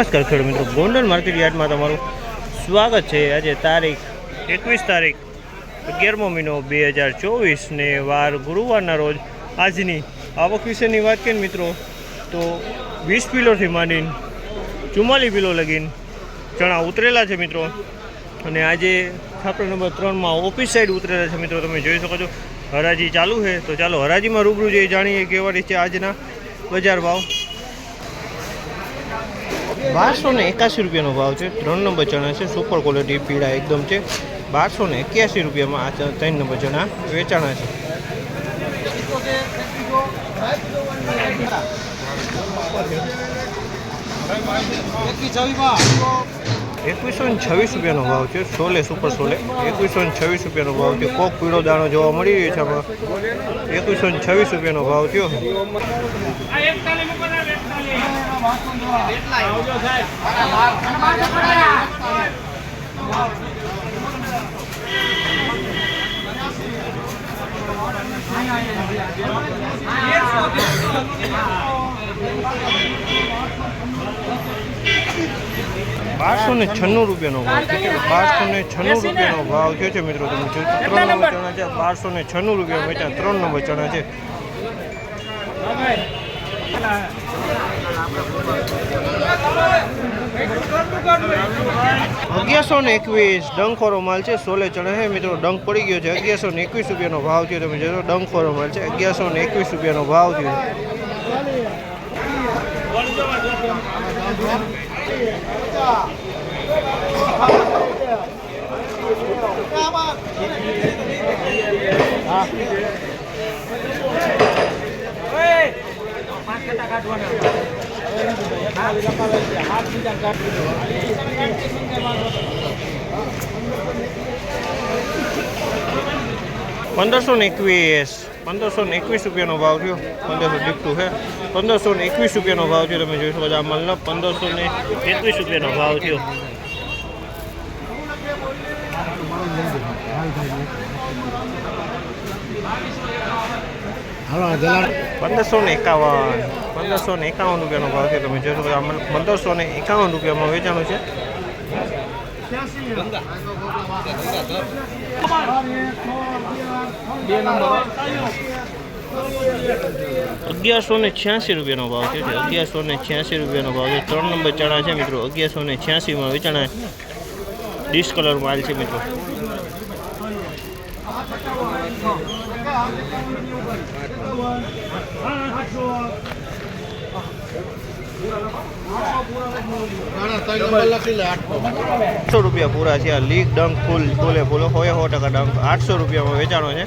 નમસ્કાર ખેડૂત મિત્રો. ગોંડલ માર્કેટ યાર્ડમાં તમારું સ્વાગત છે. આજે તારીખ એકવીસ તારીખ અગિયારમો મહિનો બે હજાર ચોવીસને વાર ગુરુવારના રોજ આજની આવક વિશેની વાત કરીએ મિત્રો, તો વીસ કિલોથી માંડીને ચુમ્માલીસ કિલો લગીને ચણા ઉતરેલા છે મિત્રો. અને આજે છાપરા નંબર ત્રણમાં ઓફિસ સાઈડ ઉતરેલા છે મિત્રો, તમે જોઈ શકો છો. હરાજી ચાલુ છે. તો ચાલો હરાજીમાં રૂબરૂ જઈ જાણીએ કેવા રીતે આજના બજાર ભાવ. બારસો ને એકાસી રૂપિયાનો ભાવ છે, ત્રણ નંબર ચણા છે સુપર ક્વોલિટી પીળા એકદમ છે. બારસો ને એક્યાસી રૂપિયામાં આ ત્રણ નંબર ચણા વેચાણા છે. એકવીસો ને છવ્વીસ રૂપિયાનો ભાવ છે સોલે સુપર સોલે એકવીસો ને છવ્વીસ રૂપિયાનો ભાવ છે, કોક પીળો દાણો જોવા મળી રહ્યો છે આમાં. એકવીસો ને છવ્વીસ રૂપિયાનો ભાવ થયો. બારસો ને છન્નું રૂપિયાનો ભાવ છે. કે બારસો ને? છન્નું રૂપિયાનો ભાવ થયો છે મિત્રો તમે જો ત્રણ નંબર ચણા છે. બારસો ને છન્નું રૂપિયા વેચાણ ત્રણ નંબર ચણા છે. અગિયારસો ને એકવીસ ડંખોરો માલ છે, સોલે ચણે છે. મિત્રો, ડંખ પડી ગયો છે. અગિયારસો ને એકવીસ રૂપિયાનો ભાવ થયો. તમે જોશો ડંખોરો માલ છે. અગિયારસો ને એકવીસ રૂપિયાનો ભાવ થયો. પંદરસો ને એકવીસ, પંદરસો ને એકવીસ રૂપિયાનો ભાવ થયો. પંદરસો ડીપટું છે પંદરસો ને એકવીસ રૂપિયાનો ભાવ થયો. તમે જોઈ શકો છો માલનો પંદરસો ને એકવીસ રૂપિયાનો ભાવ થયો. પંદરસો ને એકાવન. પંદરસો ને એકાવન રૂપિયાનો ભાવ છે. તમે જોશો આ પંદરસો ને એકાવન રૂપિયામાં વેચાણું છે. અગિયારસો ને છ્યાસી રૂપિયાનો ભાવ છે. અગિયારસો ને છ્યાસી રૂપિયાનો ભાવ છે. ત્રણ નંબર ચણા છે મિત્રો. અગિયારસો ને છ્યાસીમાં વેચાણા ડીશ કલર માલ છે મિત્રો. આઠસો રૂપિયા પૂરા છે. આ લીક ડંક ફૂલ ફૂલે ફૂલો. હોય સો ટકા ડંક આઠસો રૂપિયામાં વેચાણો છે.